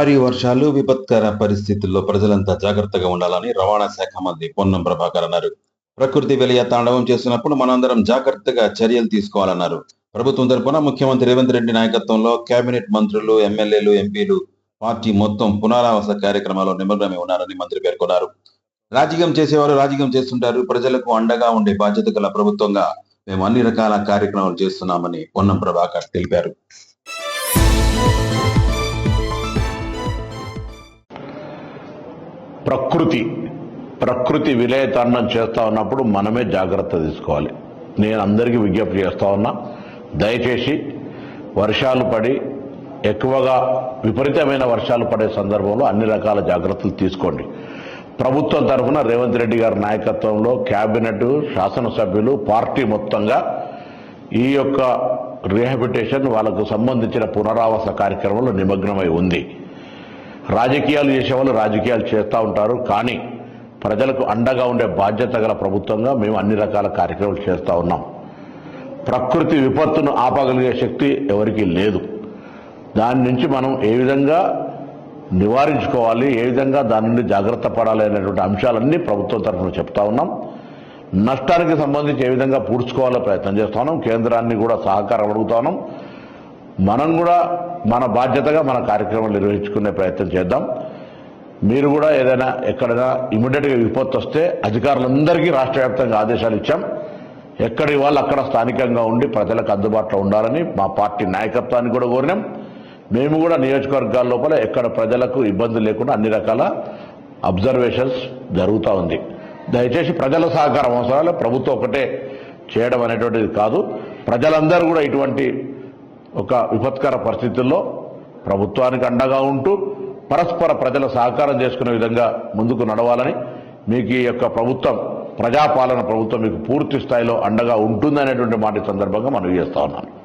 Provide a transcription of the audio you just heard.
భారీ వర్షాలు విపత్కర పరిస్థితుల్లో ప్రజలంతా జాగ్రత్తగా ఉండాలని రవాణా శాఖ మంత్రి పొన్నం ప్రభాకర్ అన్నారు. ప్రకృతి వెలియ తాండవం చేస్తున్నప్పుడు మనందరం జాగ్రత్తగా చర్యలు తీసుకోవాలన్నారు. ప్రభుత్వం తరపున ముఖ్యమంత్రి రేవంత్ రెడ్డి నాయకత్వంలో కేబినెట్ మంత్రులు ఎమ్మెల్యేలు ఎంపీలు పార్టీ మొత్తం పునరావాస కార్యక్రమాల్లో నిమగ్నమై ఉన్నారని మంత్రి పేర్కొన్నారు. రాజకీయం చేసేవారు రాజకీయం చేస్తుంటారు ప్రజలకు అండగా ఉండే బాధ్యత గల ప్రభుత్వంగా మేము అన్ని రకాల కార్యక్రమాలు చేస్తున్నామని పొన్నం ప్రభాకర్ తెలిపారు. ప్రకృతి ప్రకృతి విలయతాండం చేస్తూ ఉన్నప్పుడు మనమే జాగ్రత్త తీసుకోవాలి. నేను అందరికీ విజ్ఞప్తి చేస్తూ ఉన్నా దయచేసి వర్షాలు పడి ఎక్కువగా విపరీతమైన వర్షాలు పడే సందర్భంలో అన్ని రకాల జాగ్రత్తలు తీసుకోండి. ప్రభుత్వం తరఫున రేవంత్ రెడ్డి గారి నాయకత్వంలో క్యాబినెట్ శాసనసభ్యులు పార్టీ మొత్తంగా ఈ యొక్క రీహాబిటేషన్ వాళ్ళకు సంబంధించిన పునరావాస కార్యక్రమంలో నిమగ్నమై ఉంది. రాజకీయాలు చేసేవాళ్ళు రాజకీయాలు చేస్తూ ఉంటారు కానీ ప్రజలకు అండగా ఉండే బాధ్యత గల ప్రభుత్వంగా మేము అన్ని రకాల కార్యక్రమాలు చేస్తూ ఉన్నాం. ప్రకృతి విపత్తును ఆపగలిగే శక్తి ఎవరికీ లేదు. దాని నుంచి మనం ఏ విధంగా నివారించుకోవాలి ఏ విధంగా దాని నుండి జాగ్రత్త పడాలి అనేటువంటి అంశాలన్నీ ప్రభుత్వం తరఫున చెప్తా ఉన్నాం. నష్టానికి సంబంధించి ఏ విధంగా పూడ్చుకోవాలో ప్రయత్నం చేస్తా ఉన్నాం. కేంద్రాన్ని కూడా సహకారం అడుగుతా ఉన్నాం. మనం కూడా మన బాధ్యతగా మన కార్యక్రమాలు నిర్వహించుకునే ప్రయత్నం చేద్దాం. మీరు కూడా ఏదైనా ఎక్కడైనా ఇమీడియట్గా విపత్తు వస్తే అధికారులందరికీ రాష్ట్ర వ్యాప్తంగా ఆదేశాలు ఇచ్చాం. ఎక్కడి వాళ్ళు అక్కడ స్థానికంగా ఉండి ప్రజలకు అందుబాటులో ఉండాలని మా పార్టీ నాయకత్వాన్ని కూడా కోరినాం. మేము కూడా నియోజకవర్గాల లోపల ఎక్కడ ప్రజలకు ఇబ్బంది లేకుండా అన్ని రకాల అబ్జర్వేషన్స్ జరుగుతూ ఉంది. దయచేసి ప్రజల సహకారం అవసరాలు ప్రభుత్వం ఒకటే చేయడం అనేటువంటిది కాదు. ప్రజలందరూ కూడా ఇటువంటి ఒక విపత్కర పరిస్థితుల్లో ప్రభుత్వానికి అండగా ఉంటూ పరస్పర ప్రజల సహకారం చేసుకునే విధంగా ముందుకు నడవాలని మీకు ఈ యొక్క ప్రభుత్వం ప్రజాపాలన ప్రభుత్వం మీకు పూర్తి స్థాయిలో అండగా ఉంటుందనేటువంటి మాట సందర్భంగా మనం చేస్తా ఉన్నాను